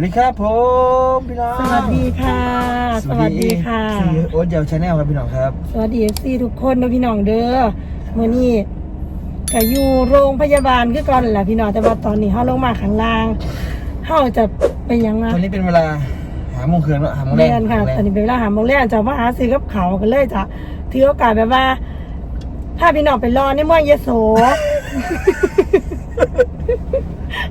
วัสดีครับผมพี่น้องสวัสดีค่ะ สวัสดีค่ะซีโอ๊ตเยาวชาแนลครับพี่น้องครับ สวัสดีซีทุกคนนะพี่น้องเด้อมื่อนี้ก็อยู่โรงพยาบาลคือก่อนแหละพี่น้องแต่ว่าตอนนี้เฮาลงมาข้างล่างเฮาจะเป็นหยังไงตอนนี้เป็นเวลาหาโมงคืนแล้วหาโมงแรเรีกยนค่ะหาโมงแรตอนกนี้เป็นเวลาหาโมงแรกจะมาหาซื้อกับเขาวกันเลยจ้ะถือโอกาสแบบว่าถ้าพี่น้องไปรอในเมืองยโส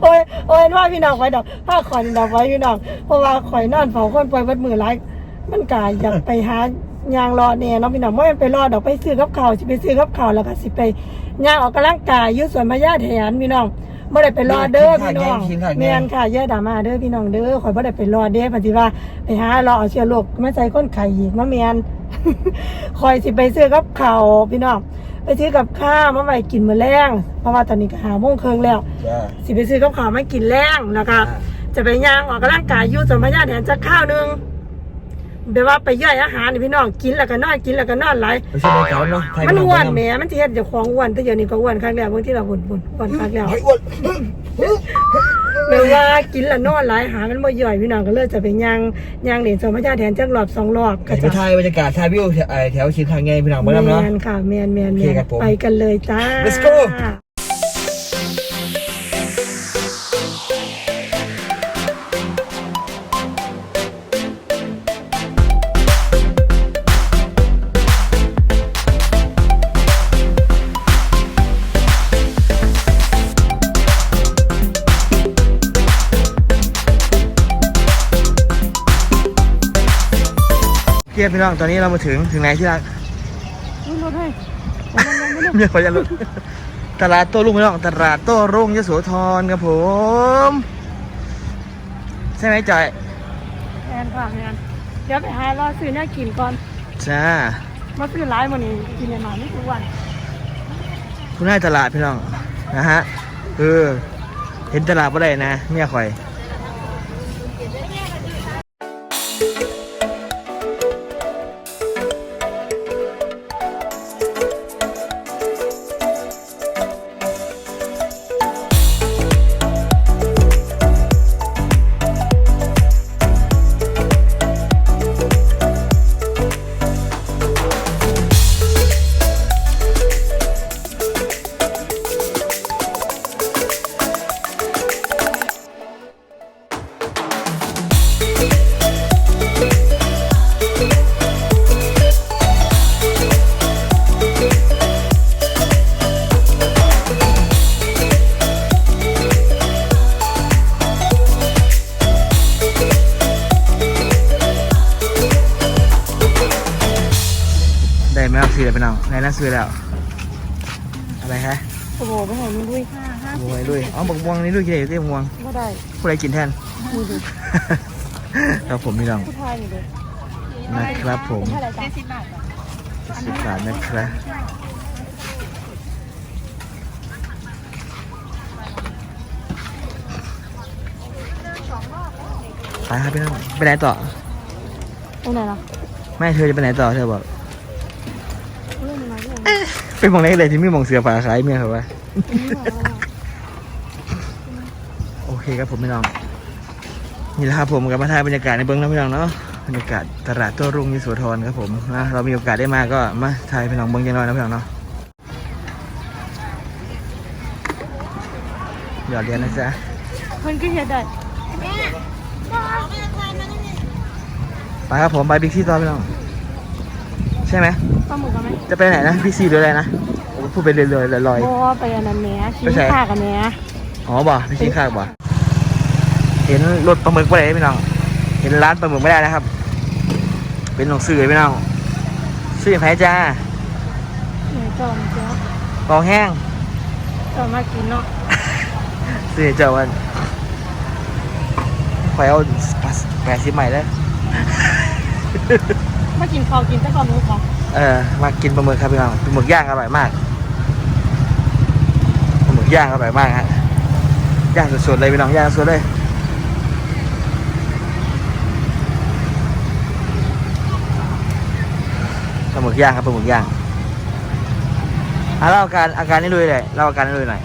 โอ้ยโอ้ยว่าพี่น้องไว้ดอกถ้าข่อยดอกไว้พี่น้องเพราะว่าข่อยนอนเฝ้าคนป่วยเบัดมือหลายมันกายอยากไปหายางรอแน่เนาะพี่น้องไม่ไปรอดอกไปซื้อกับเขาวสิไปซื้อกับเขาแล้วก็สิไปยางออกกำลังกายยืดส่วนพญาแถนพี่น้องไม่ได้ไปรอเด้อพี่น้องแม่นค่ะเยอะดราม่าเด้อพี่น้องเด้อข่อยไม่ได้ไปรอเด้อปฏิว่าไปหารอเอาเชื้อโรคมาใส่ก้นไข่อีกมาแมนคอยสิไปซื้อกับเขาพี่น้อง ซื้อกับข้าวมาไว้กินมื้อแรงเพราะว่าตอนนี้ก็หาโมงครึ่งแล้ว จ้า สิไปซื้อกับข้าวมากินแรงแล้วก็อ่า จะไปย่างออกกำลังกายอยู่สมพญาแถนจะข้าวหนึงแบบว่าไปย่อยอาหารนี่พี่น้องกินแล้วก็นอนกินแล้วก็นอนไหลายไปช่วยในเขาเนาะไทยมันพี่อ้วนงแหมมันจะเฮ็ดเจะของอ้วนแต่เดี๋ยวนี้ก็อ้วนครั้งแล้วบางที่เราบ่นบ่นอ้วนครั้งแล้วเฮ้ยอ้วน แบบว่ากินแล้วนอนหลายอาหารมันบ่ย่อยพี่น้องก็เลยจะไปย่างย่างเหรียญสมพญาแถนจักรอบสองรอบก็ไปจะถ่ายบรรยากาศถ่ายวิวแถวเอ่อแถวเชียงคานไงพี่น้องเมื่อนั้นเนาะแมนค่ะแมนแมนโอแมเคนครับผมไปกันเลยจ้า Let's go เทียบพี่น้อง ตอนนี้เรามาถึงถึงไหนที่รักรถให้เมียขอยันลุตลาดโต้รุ่งพี่น้อง ตลาดโต้รุ่งยโสธรครับผม ใช่ไหมจอยแมนค่ะแมนเดี๋ยวไปหารอซื้อเนี่ยกินก่อนจ้ามาซื้อหลายมื้อนี้กินอย่างน้อยไม่ทุกวัน คุณนายตลาดพี่น้องนะฮะเออเห็นตลาดบ่ได้นะเมียข่อย ได้ไหมครับซื้อแล้วพี่น้องไหนน่าซื้อแล้ว อะไรฮะโอ้โหไปไหนมันด้วยห้าห้าบวงด้วยอ๋อบักบวงนี่ด้วยกี่ได้อยู่ที่บวงก็ได้ผู้ใดกินแทนดูดิครับผมพี่น้องผู้ชายนี่เลยนะครับผมเป็นเท่าไหร่จ๊ะสิบบาทนะครับไปครับพี่น้องไปไหนต่อตรงไหนล่ะไม่เธอจะไปไหนต่อเธอบอก เรื่องอะไรเรื่อง ไปมองไหนเลยที่ไม่มองเสือฝาขายเมียเขาวะโอเคครับผมพี่น้อง นี่แหละครับผมกับมาถ่ายบรรยากาศในเบื้องน้ำพี่น้องเนาะบรรยากาศตลาดโต้รุ่งยโสธรครับผมนะเรามีโอกาสได้มาก็มาถ่ายพี่น้องเบื้องยังน้อยนะพี่น้องเนาะหยอดเหรียญนะจ๊ะมันก็เฮ็ดได้ไปครับผมไปบิ๊กซีต่อพี่น้อง ใช่ไหมปลาหมึกกันไหมจะไปไหนนะบิ๊กซีหรืออะไรนะผมพูดไปเรื่อยๆลอย โอ้ไปอันนั้นแหม่ชิ้ไปนไหนข้ากันแหม่ๆอ๋อบ่บิ๊กซีข้างบ่เห็นรถปลาหมึกไม่ได้พี่น้องเห็นร้านปลาหมึกไม่ได้นะครับ เป็นหนังสือพี่น้องซื้อแพ้จ้าเนี่ยจอมเจ้ากองแห้งจอมมากินเนาะซื้อให้เจ้าวันคอยเอาแปดสิบใหม่แล้ว มากินข้าวกินแต่ข้าวหมูค่ะเออมากินปลาหมึกครับพี่น้องปลาหมึกย่างอร่อยมากปลาหมึกย่างอร่อยมากฮะย่างสดๆเลยพี่น้องย่างสดเลยปลาหมึกย่างครับปลาหมึกย่างอะเล่าอาการอาการนี้ลุยเลยเล่าอาการนี้ลุยหน่อย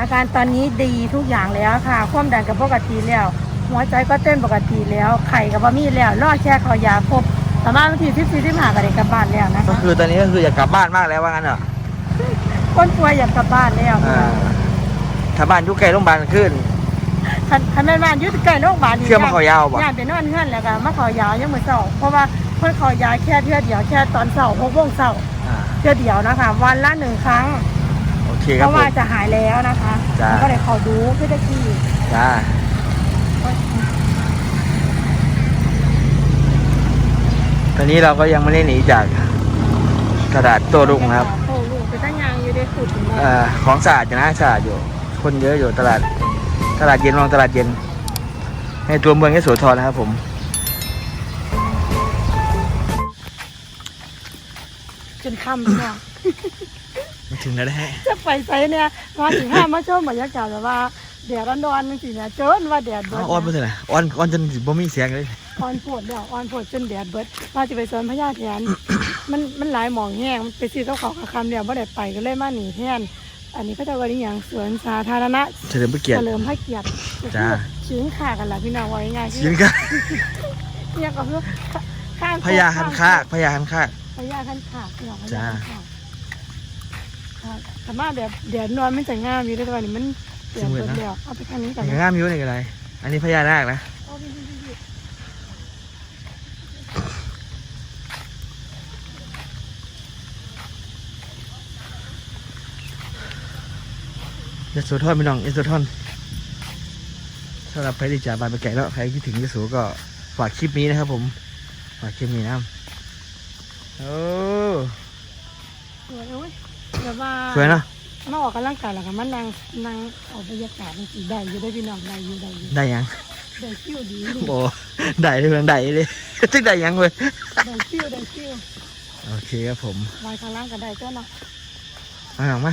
อาการตอนนี้ดีทุกอย่างแล้วค่ะ ความดันกับปกติแล้ว หัวใจก็เต้นปกติแล้ว ไข่กับบะมี่แล้วรอแค่เขายาครบ สามารถวันที่สิบสี่ที่ผ่านก็ได้กลับบ้านแล้วนะก็คะคือตอนนี้ก็คืออยากกลับบ้านมากแล้วว่างั้นเหรอคนป่วยอยากกลับบ้านแล้วอ่าถ้าบ้านอยุกไกลโรงพยาบาลขึ้น คันคันแม่นบ้านอยุติใกล้โรงพยาบาลนี่เชื่อมาเขายาวบ่ ย่านไปนอนเฮือนแล้วก็มาเขายาวยังมือเสาเพราะว่าเพิ่นเขายาแค่เทื่อเดียวแค่ตอนเสาร์หกโมงเสาร์อ่าเทื่อเดียวนะคะ วันละหนึ่งครั้งโอเคคเพรับราะผว่าม จะหายแล้วนะคะจ้าแล้วก็เลยเขาดูเพื่อจะขี่ จ้าต อนนี้เราก็ยังไม่ได้หนีจากกระดาษโต้รุ่งนะครับโต้รุ่งไปตั้งยางอยู่ได้ขุดถึงเอ่อของสะอาดอยู่นะสะอาดอยู่ คนเยอะอยู่ตลาด ตลาดเย็นลองตลาดเย็น ในตัวเมืองยโสธรนะครับผม จนค่ำพี่น้องมาถึงแล้วนะฮะ จะไปไสเนี่ยมาถึงห้ามาชมบรรยากาศแบบว่า แดดร้อนๆจริงๆนะเจินว่าแดดเบิอ้าดวอ้อนไปเถอะนะอ้อนอ้อนจนสิบ่มีเสียงเลยอ่อนโผดเดี๋ยวอ่อนโผดจนแดดเบิดมาจะไปสวนพญาแทน มันมันหลายหมองแห้งมันไปซื้อกับเขาวกับคำเดียวไม่ได้ไปก็เลยมาหนีแทน อันนี้ก็จะวันนี้อย่างสวนสาธารณะเฉลิมพระเกียรเฉติ ลิมพระเกียรติจ้าชิ้นขากันละพี่น้องไว้ง่ายๆยิงกันเนี่ยก็คือข้างพญาคันคากพญาคันคาก พญาคันคากพี่น้องพญาจ้า คันคากค่ะแต่มาแบบแดดนอนมันจะง่ามอยู่ด้วยแต่วันนี้มัน เดือดเบิดแล้วเอาไปข้างนี้กันอย่างนะง่ามยิ้วนี่ก็ไรอันนี้พญานาคนะเอาไปๆๆยโสธรพี่น้องยโสธรสำหรับใครที่จะบานไปไก่แล้วใครคิดถึงยโสก็ฝากคลิปนี้นะครับ ผมฝากคลิปนี้นะครับโอ้สวยเว้ยแบบว่าสวยเนาะ มาออกกำลังกายแล้วค่ะมันนั่งนั่งเอาบรรยากาศมันสีได้อยู่ได้พี่น้องได้อยู่ได้อยู่ได้ยังได้คิวดีอยู่โอ้ได้เลยเพื่อนได้เลยจึงได้ยังเลยได้คิวได้คิวโอเคครับผมลายข้างล่างก็ได้เจ้าเนาะมาหนังมา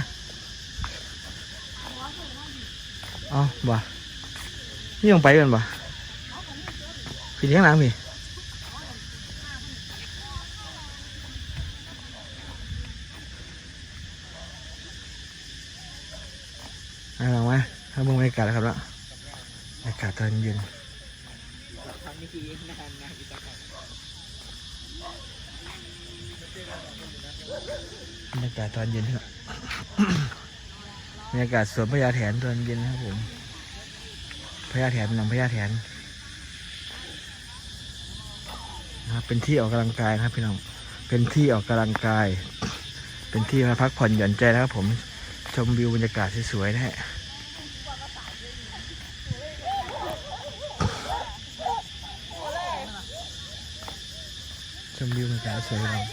เอาบ่นี่ลงไปกันบ่พี่เลี้ยงหลังพี่ มาหลังมาถ้าเมึงบรรยากาศครับล้วบรรยากาศตอนเย็นบรรยากาศตอนเย็นครับบรรยากาศสวนพญาแถนตอนเย็นครับผมพญาแถนเป็นหนังพญาแถนนะครับเป็นที่ออกกำลังกายนะครับพี่น้องเป็นที่ออกกำลังกาย เป็นที่มาพักผ่อนหย่อนใจนะครับผม ชมวิวบรรยากาศสวยๆนะฮะชมวิวบรรยากาศสวยเลย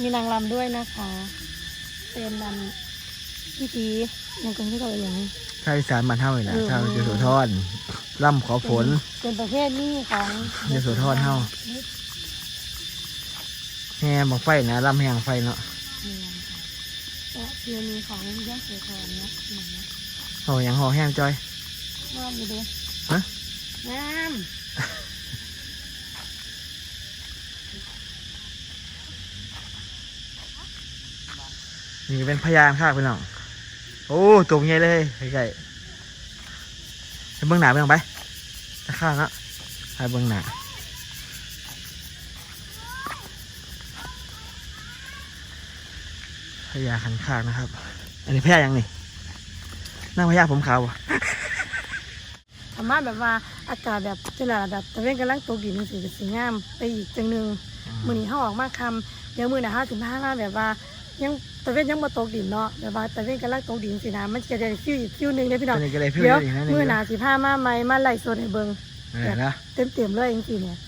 มีนางรำด้วยนะคะ เป็นนันพิธียังคงที่เราอย่างนี้ชาวอีสานมานเท่าเลยนะเออชาวยโสธรล่ำขอฝนเป็นประเภทนี้ของยโสธรเฮาแห่บังไฟนะล่ำแห่งไฟเนาะ และเพียมีของยะโสธรเนาะอย่างเงี้ยโอ้ยังห่อแห้งจอย งามอยู่เด้ฮะ งามนี่เป็นพยานข้างไปน้อง โอ้ตัวใหญ่เลยใกล้ๆไปเบื้องหน้าไปน้องไปตะข้างเนาะไปเบื้องหน้า พญาคันข้างนะครับ อันนี้พญายังนี่นั่งพญาผมขาวบ่สามารถแบบว่าอากาศแบบเจริญแบบตะเวนกำลังตกดินสีสีงามไปอีกจังหนึ่งมือนี้เขาออกมาคำเดี๋ยวมือหนาห้าถึงห้ามาแบบว่ายังตะเวนยังมาตกดินเนาะแบบว่าตะเวนกำลังตกดินสินะมันจะได้ฟิวอีกฟิวหนึ่งเลยพี่น้องตัวนี้ก็เลยพี่เดี๋ยวอีกนะมือหนานี่สิผ้ามาไหมมาไล่โซนให้เบิงเออนะเต็มเต็มๆเลยจริงๆเนี่ย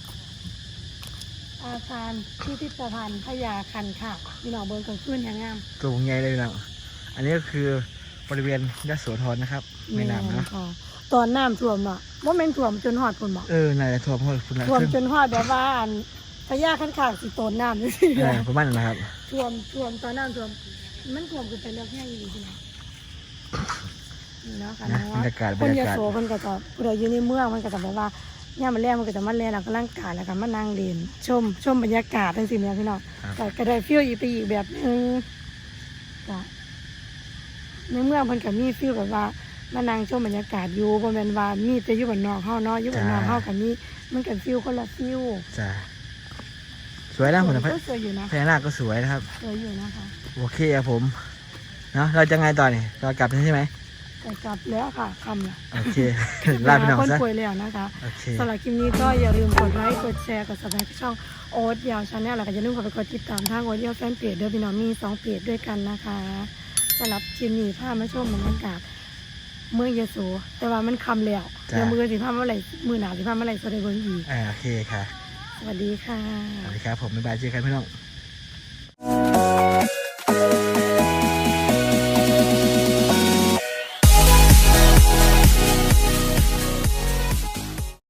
อาคารที่พิพิธภัณฑ์พญาคันค่ะพี่น้องเบิงกลางคืนอย่างงามตัวใหญ่เลยพี่น้องอันนี้ก็คือบริเวณยโสธรนะครับแม่น้ำเนาะค่ะตอนน้ำท่วมเนาะว่าเป็นท่วมจนหอดคนบอกเออน่าจะท่วมเพราะคุณนะท่วมขึ้นจนหอดแบบว่าอันพญาคันขางสิโตนน้ำนี่สิเออประมาณนั้นนะครับท่วมท่วมตอนน้ำท่วม มันท่วมขึ้นไปเรื่อยๆอยู่ดีนะนี่เนาะค่ะนะเนาะบรรยากาศบครนรยยากาศโสคนก็จะผู้ใดอยู่ในเมืองมันก็จะแบบว่าเนี่ ยามมันแรงมันก็จะมาแรงแล้วก็ร่างกายแล้วก็มานั่งเล่นชมชมบรรยากาศทั้งสิ่งนี้พี่น้องครับแต่ก็ได้ฟิลอีกไปอีกแบบหนึงก็ในเมืองเพิ่นก็มีฟิลแบบว่ามานั่งชมบรรยากาศอยู่บ่แม่นว่ามีแต่อยู่บ้านนอกเฮาเนาะอยู่บ้านนอกเฮากันมีมันกันฟิลคนละฟิลจ้าสวยนะผมนะก็สวยอยู่นะพญานาคก็สวยนะครับ สวยอยู่นะคะ โอเคครับผมเนาะเราจะไงต่อนี่เรากลับใช่ไหม แต่กลับแล้วค่ะคำละโอเคลาไปหน่องคนซะป่วยแล้วนะคะโอเคสำหรับคลิปนี้ก็อย่าลืมกดไลค์กดแชร์กด subscribe ช่องโอ๊ตยาวชาแนลแล้วก็อย่าลืมกดไปกดติดตามทางโอ๊ตยาวแฟนเพจด้วยพี่น้องมีสองเพจด้วยกันนะคะสำหรับคลิปนี้พามาชมบรรยากาศเมืองยโสแต่ว่ามันคำแล้วจ้ะเดี๋ยวมือสิพามาอะไรมือหนาสิพามาอะไรสดได้เบิ่งอีกอ่าโอเคค่ะ สวัสดีค่ะสวัสดีครับผมบ๊ายบายเจอกันพี่น้อง